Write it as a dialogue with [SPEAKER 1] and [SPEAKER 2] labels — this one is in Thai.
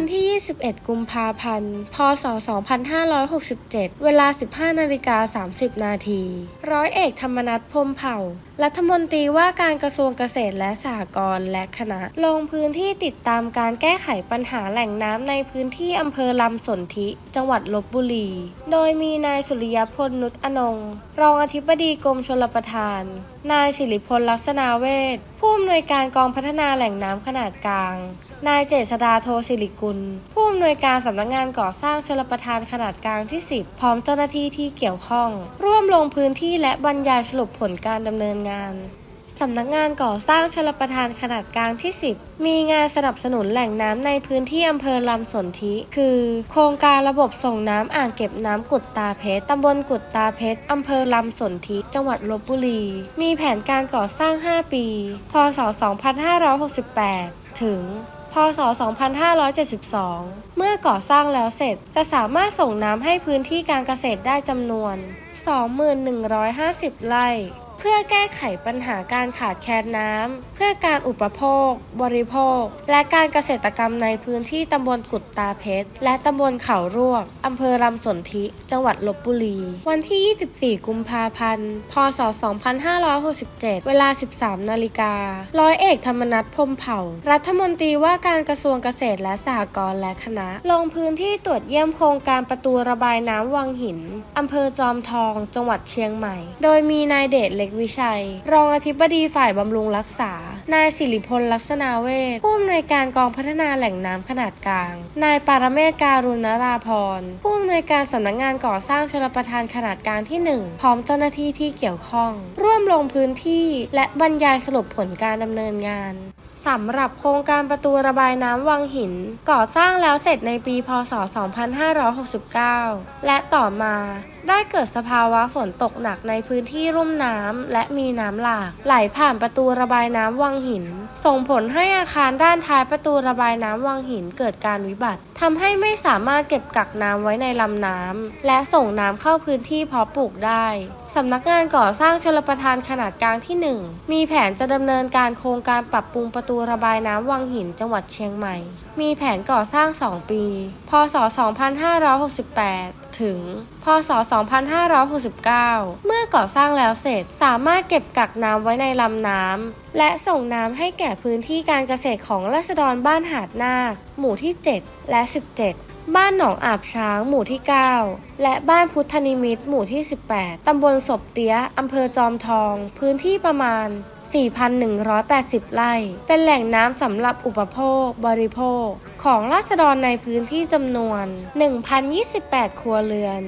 [SPEAKER 1] วันที่ 21 กุมภาพันธ์ พศ 2567 เวลา 15นาฬิกา30 นาที ร้อยเอกธรรมนัฐพมเผ่า รัฐมนตรีว่าการกระทรวงเกษตรและสหกรณ์และคณะ ลงพื้นที่ติดตามการแก้ไขปัญหาแหล่งน้ำในพื้นที่อำเภอลำสนธิ จังหวัดลบบุรี โดยมีนายสุริยพลนุชอนง รองอธิบดีกรมชลประทาน นายสิริพลลักษณาเวศผู้อำนวยการกองพัฒนาแหล่งน้ำขนาดกลาง นายเจษดาโทสิริกุล ผู้อำนวยการสำนักงานก่อสร้างชลประทานขนาดกลางที่ 10 พร้อมเจ้าหน้าที่ที่เกี่ยวข้อง ร่วมลงพื้นที่และบรรยายสรุปผลการดำเนินงาน สำนักงานก่อสร้างชลประทานขนาดกลางที่ 10 มีงานสนับสนุนแหล่งน้ำในพื้นที่อำเภอลำสนธิคือ โครงการระบบส่งน้ำอ่างเก็บน้ำกุดตาเพชรตำบลกุดตาเพชรอำเภอลำสนธิจังหวัดลบบุรี มีแผนการก่อสร้าง 5 ปี พศ 2568 ถึงพศ 2572 เมื่อก่อสร้างแล้วเสร็จจะสามารถส่งน้ำให้พื้นที่การเกษตรได้จำนวน 2150 ไร่ เพื่อแก้ไขปัญหาการขาดแคลนน้ำ เพื่อการอุปโภค บริโภค และการเกษตรกรรมในพื้นที่ตำบลกุดตาเพชร และตำบลเขารวกอำเภอลำสนธิ จังหวัดลบบุรี วันที่ 24 กุมภาพันธ์ พศ 2567 เวลา 13 นาฬิการ้อยเอกธรรมนัฐพมเผ่า รัฐมนตรีว่าการกระทรวงเกษตรและสหกรณ์และคณะ ลงพื้นที่ตรวจเยี่ยมโครงการประตูระบายน้ำวังหินอำเภอจอมทอง จังหวัดเชียงใหม่ โดยมีนายเดชเล็กวิชัย รองอธิบดีฝ่ายบำรุงรักษา นายสิริพลลักษณาเวชผู้อำนวยการกองพัฒนาแหล่งน้ำขนาดกลาง นายปารเมศการุณราพรผู้อำนวยการสำนักงานก่อสร้างชลประทานขนาดกลางที่ 1 พร้อมเจ้าหน้าที่ที่เกี่ยวข้อง ร่วมลงพื้นที่และบรรยายสรุปผลการดำเนินงาน สำหรับโครงการประตูระบายน้ำวังหิน ก่อสร้างแล้วเสร็จในปี พศ 2569 และต่อมาได้เกิดสภาวะฝนตกหนักในพื้นที่รุ่มน้ำและมีน้ำหลาก ไหลผ่านประตูระบายน้ำวังหิน ส่งผลให้อาคารด้านท้ายประตูระบายน้ำวังหินเกิดการวิบัติทำให้ไม่สามารถเก็บกักน้ำไว้ในลำน้ำและส่งน้ำเข้าพื้นที่เพาะปลูกได้สำนักงานก่อสร้างชลประทานขนาดกลางที่ 1 มีแผนจะดำเนินการโครงการปรับปรุงประตูระบายน้ำวังหินจังหวัดเชียงใหม่ มีแผนก่อสร้าง 2 ปี พศ 2568 ถึง พศ 2569 เมื่อก่อสร้างแล้วเสร็จสามารถเก็บกักน้ำไว้ในลำน้ำ และส่งน้ำให้แก่พื้นที่การเกษตรของราษฎรบ้านหาดนาค หมู่ที่ 7 และ 17บ้านหนองอาบช้างหมู่ที่ 9 และบ้านพุทธนิมิตหมู่ที่ 18 ตำบลศพเตี้ย อำเภอจอมทอง พื้นที่ประมาณ 4,180 ไร่ เป็นแหล่งน้ำสำหรับอุปโภค บริโภค ของราษฎรในพื้นที่จำนวน 1,028 ครัวเรือน